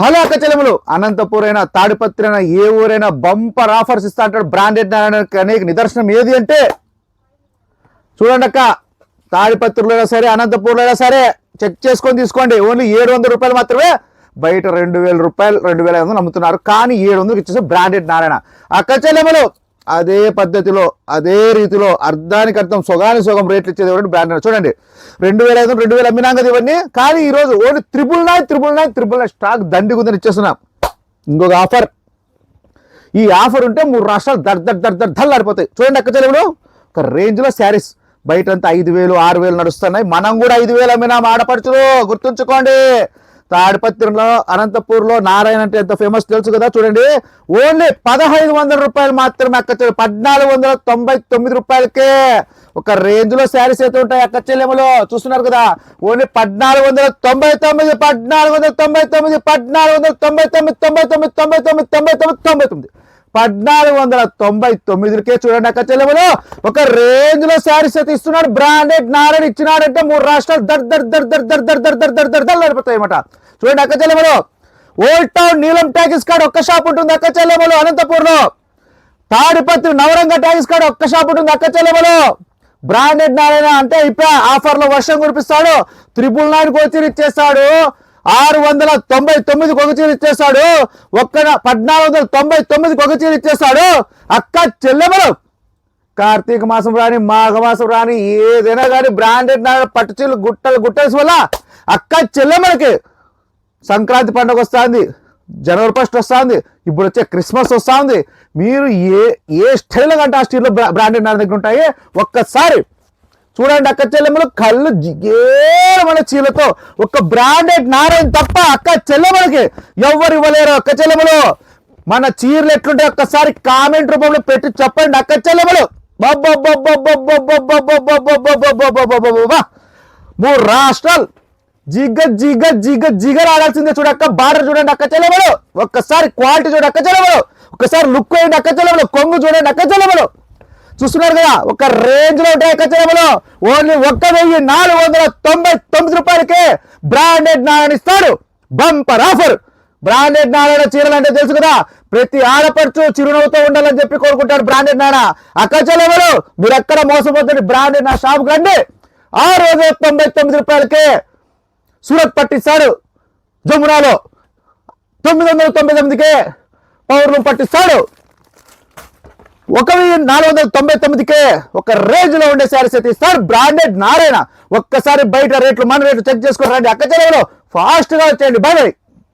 Hello అక్క చెల్లెములు అనంతపూర్ అయినా తాడిపత్రి అయినా ఏ ఊరైనా బంపర్ ఆఫర్స్ ఇస్తా అంటాడు బ్రాండెడ్ అనేక నిదర్శనం ఏది అంటే? చూడండి అక్క తాడిపత్రిలో అయినా సరే అనంతపూర్లో అయినా సరే చెక్ చేసుకొని తీసుకోండి. ఓన్లీ ఏడు వందల రూపాయలు మాత్రమే బయట రెండు వేల రూపాయలు రెండు వేల ఐదు వందలు అమ్ముతున్నారు. కానీ ఏడు వందలు ఇచ్చేసి బ్రాండెడ్ నారాయణ. అక్క అదే పద్ధతిలో అదే రీతిలో అర్థానికి అర్థం సొగాని సొగం రేట్లు ఇచ్చేది ఎవరంటే బ్రాండెడ్ చూడండి. రెండు వేల ఐదు రెండు వేలు అమ్మినాం కదా ఇవన్నీ. కానీ ఈరోజు only triple nine triple nine triple nine stock దండి గుందని ఇచ్చేస్తున్నాం. ఇంకొక ఆఫర్ ఈ ఆఫర్ ఉంటే మూడు రాష్ట్రాలు దర్ దర్ దర్ దర్ ధల్ ఆడిపోతాయి చూడండి అక్క చెల్లెములు. ఒక రేంజ్లో శారీస్. బయట అంతా ఐదు వేలు ఆరు వేలు నడుస్తున్నాయి. మనం కూడా ఐదు వేలు అమ్మినాం ఆడపడుచులు. గుర్తుంచుకోండి. తాడిపత్రిలో అనంతపూర్లో నారాయణ అంటే ఎంత ఫేమస్ తెలుసు కదా చూడండి. ఓన్లీ పదహైదు వందల రూపాయలు మాత్రమే అక్క చెల్లెలు పద్నాలుగు వందల తొంభై తొమ్మిది రూపాయలకే ఒక రేంజ్లో శారీస్ అయితే ఉంటాయి అక్క చెల్లెములో చూస్తున్నారు కదా ఓన్లీ పద్నాలుగు వందల తొంభై తొమ్మిది పద్నాలుగు వందల తొంభై తొమ్మిది పద్నాలుగు వందల తొంభై తొమ్మిది తొంభై తొమ్మిది తొంభై తొమ్మిది తొంభై తొమ్మిది తొంభై తొమ్మిది. పద్నాలుగు వందల తొంభై తొమ్మిదికే చూడండి అక్క చెల్లెములు ఒక రేంజ్లో శారీస్ అయితే ఇస్తున్నాడు బ్రాండెడ్ నారాయణ ఇచ్చినాడంటే మూడు రాష్ట్రాలు దర్ దర్ దర్ దర్ దర్ దర్ దర్ దర్ దర్ దర్ దర్ నడిపోతాయి అన్నమాట చూడండి అక్క చెల్లెములు ఓల్డ్ టౌన్ నీలం ట్యాగిస్ కాడ ఒక్క షాప్ ఉంటుంది అక్క చెల్లెములు అనంతపూర్లో తాడిపత్రి నవరంగ ట్యాగిస్ కాడ ఒక్క షాప్ ఉంటుంది అక్క చెల్లెములు బ్రాండెడ్ నారాయణ అంటే ఇప్పుడే ఆఫర్లో వర్షం కురిపిస్తాడు త్రిపుల్ నైన్ కోచీలు ఇచ్చేస్తాడు ఆరు వందల తొంభై తొమ్మిదికి ఒక ఇచ్చేస్తాడు ఒక్క పద్నాలుగు వందల తొంభై తొమ్మిది ఒక చీర ఇచ్చేస్తాడు అక్క చెల్లెమలు కార్తీక మాసం రాని మాఘ మాసం రాని ఏదైనా కానీ బ్రాండెడ్ పట్టుచీలు పట్టు గుట్టలు గుట్టేసి వల్ల అక్క చెల్లెమలకి సంక్రాంతి పండుగ వస్తుంది జనవరి ఫస్ట్ వస్తుంది ఇప్పుడు వచ్చే క్రిస్మస్ వస్తుంది. మీరు ఏ ఏ స్టైల్ కంటే ఆ స్టీల్లో బ్రాండెడ్ నా దగ్గర ఉంటాయి ఒక్కసారి చూడండి అక్క చెల్లెమ్మలు కళ్ళు జిగేరమైన చీలతో ఒక బ్రాండెడ్ నారాయణ తప్ప అక్క చెల్లెమ్మలకి ఎవ్వరు ఇవ్వలేరు అక్క చెల్లెమ్మలు మన చీరలు ఎట్లుంటే ఒక్కసారి కామెంట్ రూపంలో పెట్టి చెప్పండి అక్క చెల్లెమ్మలు మూడు రాష్ట్రాలు జిగ జిగ జిగ జిగర్ ఆడాల్సిందే చూడక్క బార్డర్ చూడండి అక్క చెల్లెమలు. ఒక్కసారి క్వాలిటీ చూడండి అక్క చెల్లెమలు ఒక్కసారి లుక్ వేయండి అక్క చెల్లెమలు కొంగు చూడండి అక్క చెల్లెమలు చూస్తున్నారు కదా ఒక రేంజ్లో ఉంటాయి అక్క ఓన్లీ ఒక్క వెయ్యి నాలుగు వందల తొంభై తొమ్మిది రూపాయలకే బ్రాండెడ్ నారాయణ ఇస్తాడు. Bumper offer. బ్రాండెడ్ నారాయణ చీరలు అంటే తెలుసు కదా ప్రతి ఆడపడుచు చిరునవ్వుతో ఉండాలని చెప్పి కోరుకుంటాడు బ్రాండెడ్ నాన్న అక్క మీరు ఎక్కడ మోసపోతుంది బ్రాండెడ్ నా షాప్ రండి. ఆరు వందల తొంభై తొమ్మిది రూపాయలకే సూరత్ పట్టిస్తాడు జమునాలో. తొమ్మిది వందల తొంభై తొమ్మిదికే పౌర్ణం పట్టిస్తాడు. ఒక నాలుగు వందల తొంభై తొమ్మిదికే ఒక రేంజ్లో ఉండే శారీస్ అయితే ఇస్తారు బ్రాండెడ్ నారాయణ. ఒక్కసారి బయట రేట్లు మన రేట్లు చెక్ చేసుకోరండి రండి. అక్క చెరువులో ఫాస్ట్గా వచ్చేయండి. Bye bye